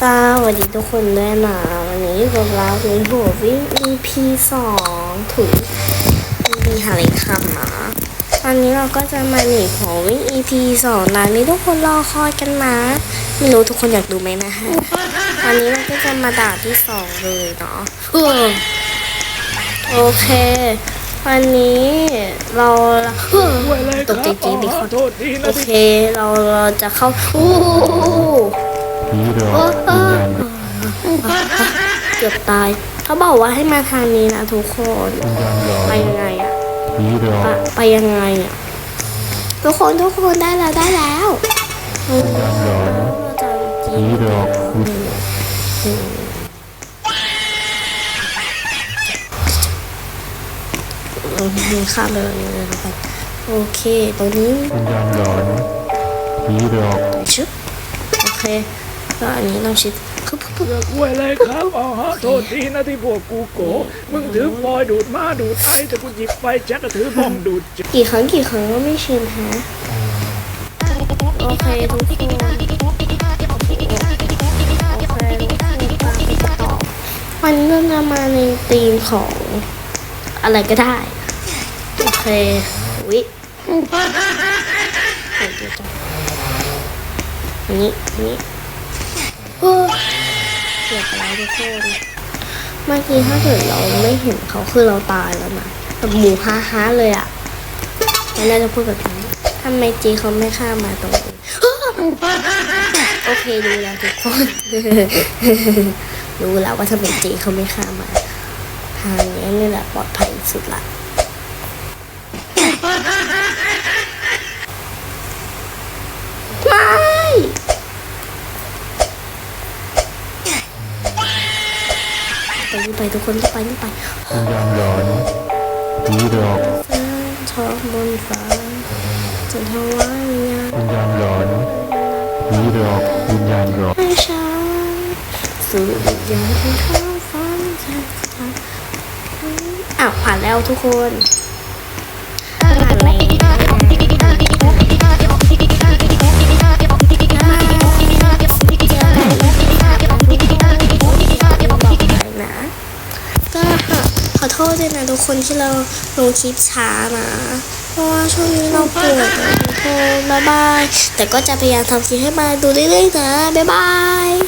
สวัสดีทุกคนด้วยนะวันนี้พวกเราในหัววิ่ง EP สองถุย EP หาเลขคำนะตอนนี้เราก็จะมาหนีหัววิ่ง EP สองนะนี่ทุกคนรอคอยกันนะไม่รู้ทุกคนอยากดูไหมนะฮะตอนนี้เราก็จะมาด่าที่สองเลยเนาะโอเค วันนี้เราตกใจจริงดิคอนโทษทีโอเค เราเราจะเข้าโอ้ ผีหลอกโอ้วิญญาณเกือบตาย เขาบอกว่าให้มาทางนี้นะทุกคน วิญญาณหลอนไปยังไงอะผีหลอไปกไปยังไงอะทุกคนทุกคนได้แล้วได้แล้วเราวิญญาณหลอนจะจีผีหลอกโอเคข้ามไปเลยนะครับโอเคตรงนี้วิญญาณหลอนผีหลอกชึบโอเค แล้วอันนี้เราชิดปึ๊บปึ๊บปึ๊บเลือกล้วยอะไรครับอ๋อฮะโทษทีนะที่พวกกูโกมึงถือฟอยดูดมาดูดไอแต่กูหยิบไฟแจ็คก็ถือบ้องดูดจิกี่ครั้งกี่ครั้งก็ไม่ชินฮะโอเคทุกคนโอเควันนี้เราจะมาในธีมของอะไรก็ได้ โอเควิอันนี้อันนี้ เกือบแล้วทุกคนเมื่อกี้ถ้าเกิดเราไม่เห็นเขาคือเราตายแล้วนะแบบหมูฮ่าฮ่าๆเลยอะแล้วน่าจะพูดแบบนี้ทำไมจีเขาไม่ข้ามมาตรงนี้โอเครู้แล้วทุกคนรู้แล้วว่าทำไมจีเขาไม่ข้ามมา ทางนี้นี่แหละปลอดภัยสุดละ ไม่ ไปนี่ไปทุกคนรีบไปรีบไปวิญญาณหลอนผีหลอกฟ้าท้องบนฟ้าจะทว่าวิญญาณวิญญาณหลอนผีหลอกวิญญาณหลอนให้ฉันสู่อีกอย่างที่ท้องฟ้าจะทำอ้าวผ่านแล้วทุกคน ก็ขอโทษด้วยนะทุกคนที่เราลงคลิปช้านะ เพราะว่าช่วงนี้เราป่วยนะทุกคนบ๊ายบาย แต่ก็จะพยายามทำคลิปให้มาดูเรื่อยๆนะ บ๊ายบาย